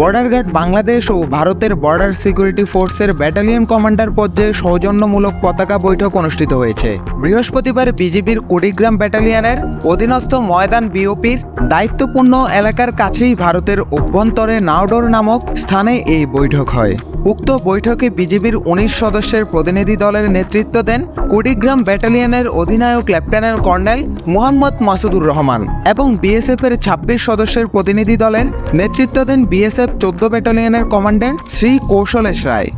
Border guard Bangladesh ও ভারতের border security ফোর্সের ব্যাটালিয়ন কমান্ডার পর্যায়ে সৌজন্যমূলক পতাকা বৈঠক অনুষ্ঠিত হয়েছে। বৃহস্পতিবার বিজিবির কুড়িগ্রাম ব্যাটালিয়নের অধীনস্থ ময়দান বিওপির দায়িত্বপূর্ণ এলাকার কাছেই ভারতের অভ্যন্তরে নাওডোর নামক স্থানে এই বৈঠক হয়। উক্ত বৈঠকে বিজেপির উনিশ সদস্যের প্রতিনিধি দলের নেতৃত্ব দেন কুড়িগ্রাম ব্যাটালিয়নের অধিনায়ক লেফটেন্যান্ট কর্নেল মোহাম্মদ মাসুদুর রহমান এবং বিএসএফ এর ছাব্বিশ সদস্যের প্রতিনিধি দলের নেতৃত্ব দেন বিএসএফ চোদ্দ ব্যাটালিয়নের কমান্ড্যান্ট শ্রী কৌশলেশ রায়।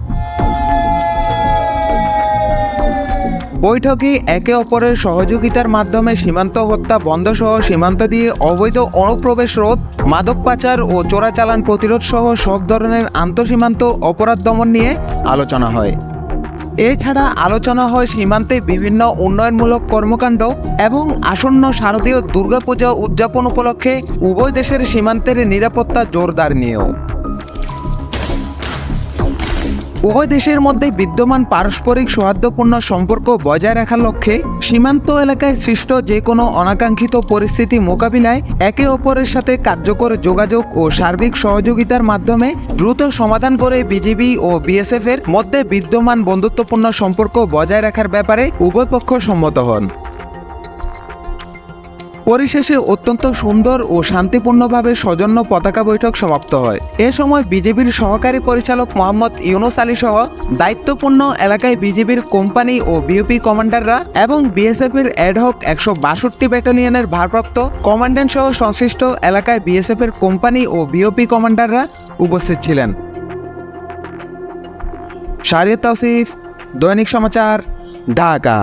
বৈঠকে একে অপরের সহযোগিতার মাধ্যমে সীমান্ত হত্যা বন্ধ সহ সীমান্ত দিয়ে অবৈধ অনুপ্রবেশ রোধ, মাদক পাচার ও চোরাচালান প্রতিরোধ সহ সব ধরনের আন্তঃসীমান্ত অপরাধ দমন নিয়ে আলোচনা হয়। এছাড়া আলোচনা হয় সীমান্তে বিভিন্ন উন্নয়নমূলক কর্মকাণ্ড এবং আসন্ন শারদীয় দুর্গাপূজা উদযাপন উপলক্ষে উভয় দেশের সীমান্তের নিরাপত্তা জোরদার নিয়েও। উভয় দেশের মধ্যে বিদ্যমান পারস্পরিক সৌহার্দ্যপূর্ণ সম্পর্ক বজায় রাখার লক্ষ্যে সীমান্ত এলাকায় সৃষ্ট যে কোনো অনাকাঙ্ক্ষিত পরিস্থিতি মোকাবিলায় একে অপরের সাথে কার্যকর যোগাযোগ ও সার্বিক সহযোগিতার মাধ্যমে দ্রুত সমাধান করে বিজিবি ও বিএসএফ এর মধ্যে বিদ্যমান বন্ধুত্বপূর্ণ সম্পর্ক বজায় রাখার ব্যাপারে উভয় পক্ষ সম্মত হন। পরিশেষে অত্যন্ত সুন্দর ও শান্তিপূর্ণভাবে সজন্য পতাকা বৈঠক সমাপ্ত হয়। এ সময় বিজেপির সহকারী পরিচালক মোহাম্মদ ইউনুস আলী সহ দায়িত্বপূর্ণ এলাকায় বিজেপির কোম্পানি ও বিওপি কমান্ডাররা এবং বিএসএফ এর অ্যাডহক একশো বাষট্টি ব্যাটালিয়নের ভারপ্রাপ্ত কমান্ড্যান্ট সহ সংশ্লিষ্ট এলাকায় বিএসএফ এর কোম্পানি ও বিওপি কমান্ডাররা উপস্থিত ছিলেন। শারিয়ত তৌসিফ, দৈনিক সমাচার, ঢাকা।